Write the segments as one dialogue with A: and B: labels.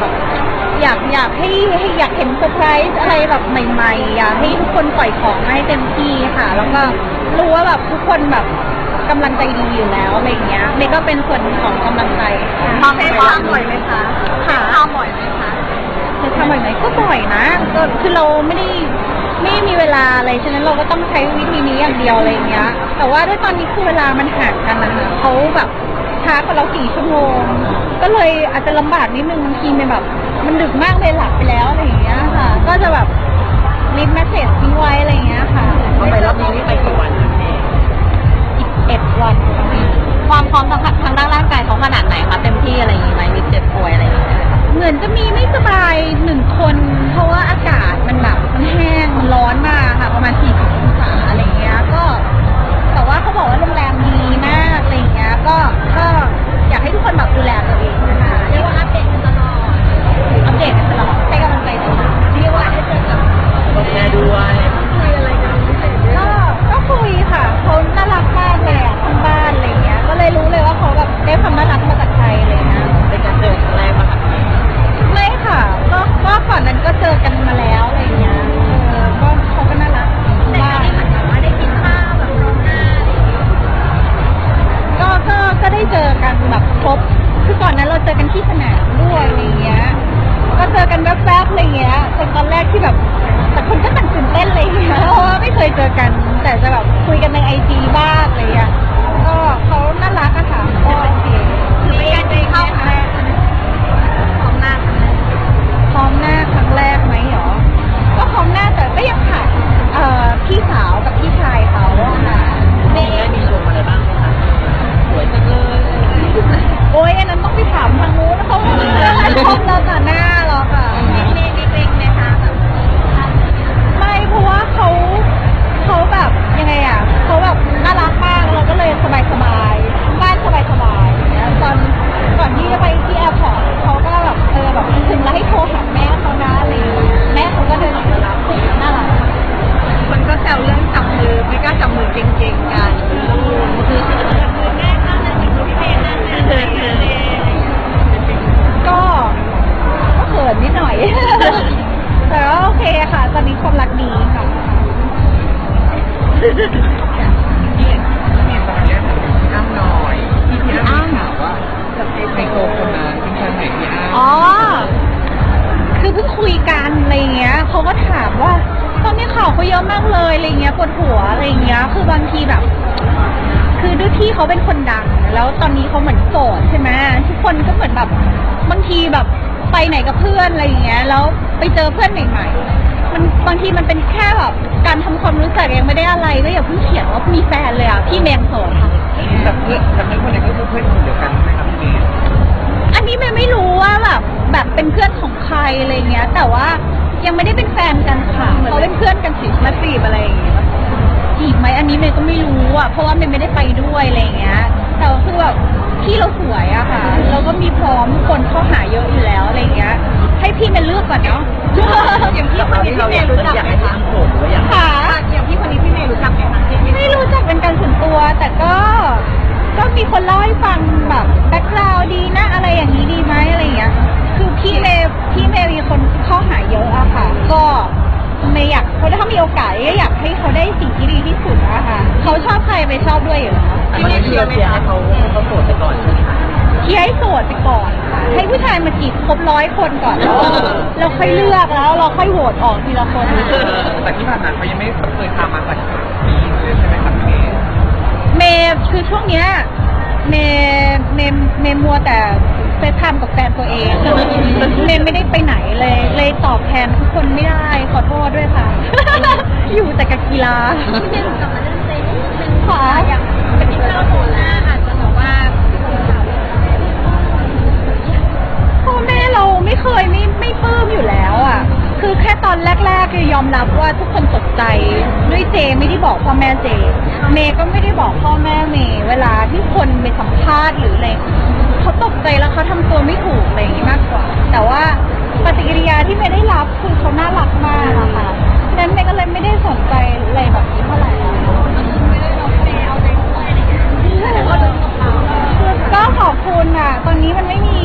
A: แบบอยากอยากให้ให้อยากเห็นเซอร์ไพรส์อะไรแบบใหม่ๆ อยากให้ทุกคนปล่อยของมาให้เต็มที่ค่ะ แล้วก็รู้ว่าแบบทุกคนแบบกำลังใจดีอยู่แล้วอะไรเงี้ยเมย์ก็เป็นส่วนของกำลังใจ
B: ค่ะเฟซข้าบ่อยไหมคะ
A: ค่ะ
B: ข้าวบ่อยไหมคะ
A: เฟซข้าวบ่อยไหมก็บ่อยนะก็คือเราไม่ได้ไม่มีเวลาอะไรฉะนั้นเราก็ต้องใช้วิธีนี้อย่างเดียวอะไรเงี้ย แต่ว่าด้วยตอนนี้คือเวลามันห่างกันนะเขาแบบ ช้ากว่าเราสี่ชั่วโมง ก็เลยอาจจะลำบากนิดนึงบางทีมันแบบ มันดึกมากเลยหลับไปแล้วอะไรอย่างเงี้ยค่ะ ก็จะแบบลิฟต์แมสเซจทิ้งไว้อะไรอย่างเงี้ยค่ะ
B: ทำไมรอบนี้นี่ไปกี่วันคะพี่
A: อีกเอ็ดวันค่ะ
B: ความพร้อมทางทางด้านร่างกายเขาขนาดไหนคะเต็มที่อะไรอย่างงี้ไหมมีเจ็บป่วยอะไรอย่างเงี้ย
A: เหมือนจะมีไม่สบายหนึ่งคน เพราะว่าอากาศมันแบบมันแห้งมันร้อนมากค่ะ ประมาณ40องศาอะไรเงี้ยก็ แต่ว่าเขาบอกว่าโรงแรมดีมากอะไรเงี้ย ก็ก็อยากให้ทุกคนแบบดูแลตัวเอ
B: ง
A: นะคะ แบบบางทีแบบไปไหนกับเพื่อนอะไรอย่างเงี้ย แล้วไปเจอเพื่อนใหม่ๆมันบางทีมันเป็นแค่แบบการทำความรู้จักเองไม่ได้อะไรก็อย่าเพิ่งเขียนว่ามีแฟนเลยอะพี่เมงโสดค่ะ
C: แต่เพื่อนแต่เพื่อนคนนั้นก็คือเพื่อนคนเดียวกันใช่ไหมครับพี่เมย์
A: อันนี้เมย์ไม่รู้ว่าแบบแบบเป็นเพื่อนของใครอะไรเงี้ย แต่ว่ายังไม่ได้เป็นแฟนกันค่ะเขาเป็นเพื่อนกันสิมาจีบอะไรอย่างเงี้ยจีบไหมอันนี้เมย์ก็ไม่รู้อะเพราะว่าเมย์ไม่ได้ไปด้วยอะไรเงี้ยแต่ว่าคือแบบ พี่เราสวยอะค่ะ เราก็มีพร้อมคนเข้าหาเยอะอยู่แล้วอะไรเงี้ย ให้พี่เมย์เลือกก่อนเนาะ
B: อย่างพี่คนนี้พี่เมย์รู้จักไหมคะ
C: ผมหรือยัง
A: ค่ะ
B: อย่างพี่คนนี้พี่เมย์รู้จักไหมคะที่
A: ไม่รู้จักเป็นการส่วนตัว แต่ก็ก็มีคนเล่าให้ฟังแบบแบ็คกราวดีนะอะไรอย่างนี้ดีไหมอะไรอย่างเงี้ย คือพี่เมย์พี่เมย์มีคนเข้าหาเยอะอะค่ะ ก็เมย์อยากเขาถ้ามีโอกาสก็อยากให้เขาได้สิ่งที่ดีที่สุดอะค่ะ เขาชอบใครไปชอบด้วยอยู่แล้ว
C: อันนี้เชียร์เชียร์ให้เขาให้เขาโสดไปก่อนใช่ไหมคะ
A: เชียร์ให้โสดไปก่อนค่ะให้ผู้ชายมาจีบครบร้อยคนก่อนแล้วเราค่อยเลือกแล้วเราค่อยโหวตออกทีละคน
C: แต่ที่ผ่านมาเขายังไม่เคยพามาสักทีเลยใช่ไหมครับพี่เมย์
A: เมย์คือช่วงเนี้ยเมย์เมย์เมย์มัวแต่เฟซไทม์กับแฟนตัวเองเมย์ไม่ได้ไปไหนเลย เลยตอบแทนทุกคนไม่ได้ขอโทษด้วยค่ะ อยู่แต่กับกีฬา
B: พี่เมย์กลับมาเรื่องเพลงนิดนึง
A: ค่ะ
B: อย่างเป็นที่เราโซล่าอาจจะแบบว่า
A: พ่อแม่เราไม่เคยไม่ไม่ปลื้มอยู่แล้วอะ คือแค่ตอนแรกๆคือยอมรับว่าทุกคนตกใจด้วยเจไม่ได้บอกพ่อแม่เจ เมย์ก็ไม่ได้บอกพ่อแม่เมย์เวลาที่คนไปสัมภาษณ์หรืออะไรเขาตกใจแล้วเขาทำตัวไม่ถูกอะไรอย่างนี้มากกว่า แต่ว่าปฏิกิริยาที่เมย์ได้รับคือเขาน่ารักมากอะค่ะฉะนั้นเมย์ก็เลยไม่ได้สนใจอะไรแบบนี้เท่าไหร่ ก็ขอบคุณอะ ตอนนี้มันไม่มี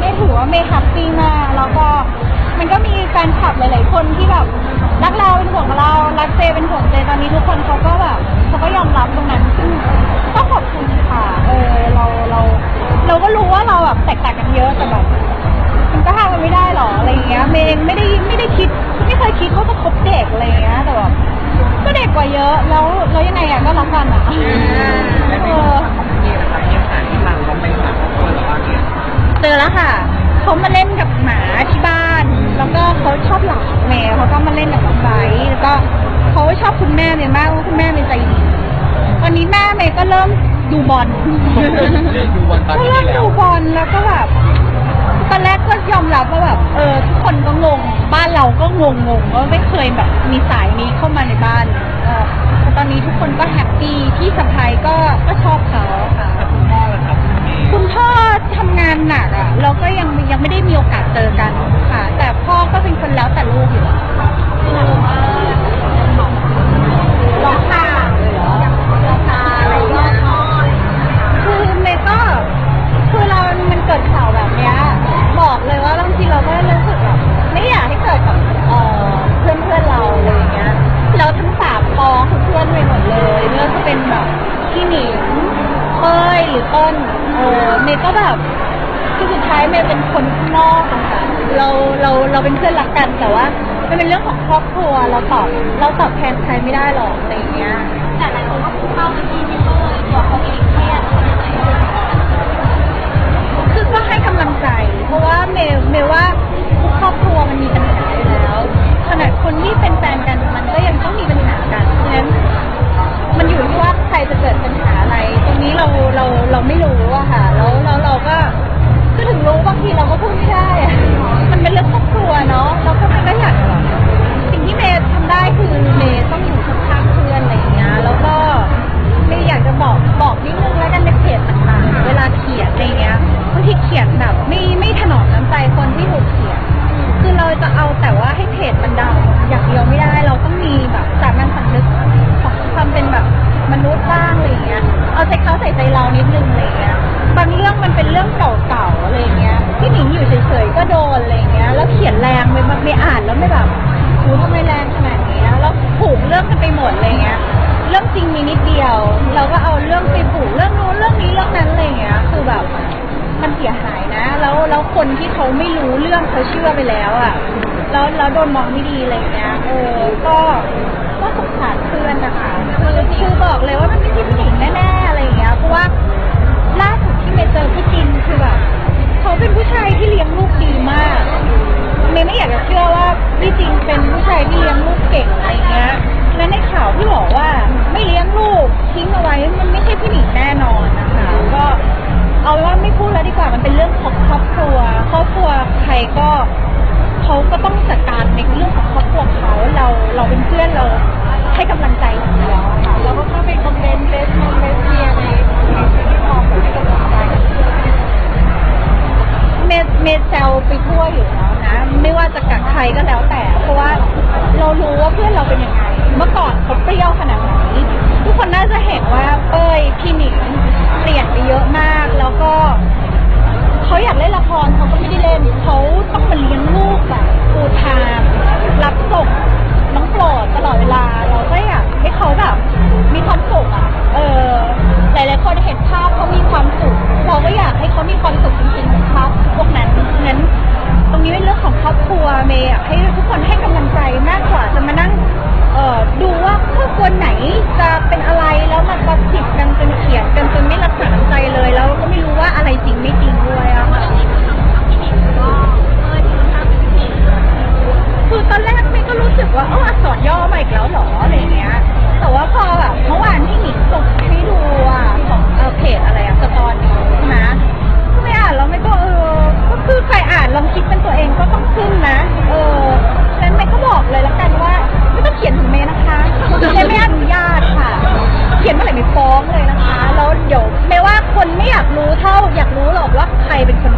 A: ไม่ถือว่าไม่แฮปปี้มากแล้วก็มันก็มีแฟนคลับหลาย ๆ คนที่แบบรักเราเป็นห่วงเรา รักเจเป็นห่วงเจตอนนี้ทุกคนเขาก็แบบเขาก็ยอมรับตรงนั้นซึ่งก็ขอบคุณค่ะ เออเราเรา เราก็รู้ว่าเราแบบแตกต่างกันเยอะแต่แบบมันก็ห้ามกันไม่ได้หรออะไรเงี้ยเมย์ไม่ได้ไม่ได้คิด ไม่เคยคิดว่าจะคบเด็กอะไรเงี้ยแต่แบบก็เด็กกว่าเยอะแล้วแล้วยังไงอะก็รักกันอะ
C: ค่ะเขา
A: มาเล่นกับหมาที่บ้าน แล้วก็เขาชอบหลับแมวเขาก็มาเล่นกับน้องไบร์แล้วก็เขาชอบคุณแม่เนี่ยมากคุณแม่เป็นใจดีตอนนี้แม่เมย์ก็เริ่มดูบอลก็เริ่มดูบอลแล้วก็แบบตอนแรกก็ยอมรับว่าแบบเออทุกคนก็งง บ้านเราก็งงงงว่าไม่เคยแบบมีสายนี้เข้ามาในบ้านเออตอนนี้ทุกคนก็แฮปปี้ที่สะพายก็ก็ชอบเขาค่ะ
C: คุณพ่อครับคุณ
A: พ่อทำ เราเป็นเพื่อนรักกันแต่ว่ามันเป็นเรื่องของครอบครัวเราตอบเราตอบแทนใครไม่ได้หรอกอะไรเงี้ย
B: โด
A: นอะไรเงี้ย แล้วเขียนแรงไม่ไม่อ่านแล้วไม่แบบคูทำไมแรงขนาดนี้แล้วผูกเรื่องกันไปหมดอะไรเงี้ย เรื่องจริงมีนิดเดียว เราก็เอาเรื่องไปผูกเรื่องนู้นเรื่องนี้เรื่องนั้นอะไรเงี้ย คือแบบมันเสียหายนะ แล้วแล้วคนที่เขาไม่รู้เรื่องเขาเชื่อไปแล้วอะ แล้วแล้วโดนมองไม่ดีอะไรเงี้ย เออ ก็ก็สงสารเพื่อนนะคะคือคือบอกเลยว่ามันไม่ใช่ผู้หญิงแน่ๆอะไรเงี้ย เพราะว่าล่าสุดที่เมเจอพี่ เป็นคน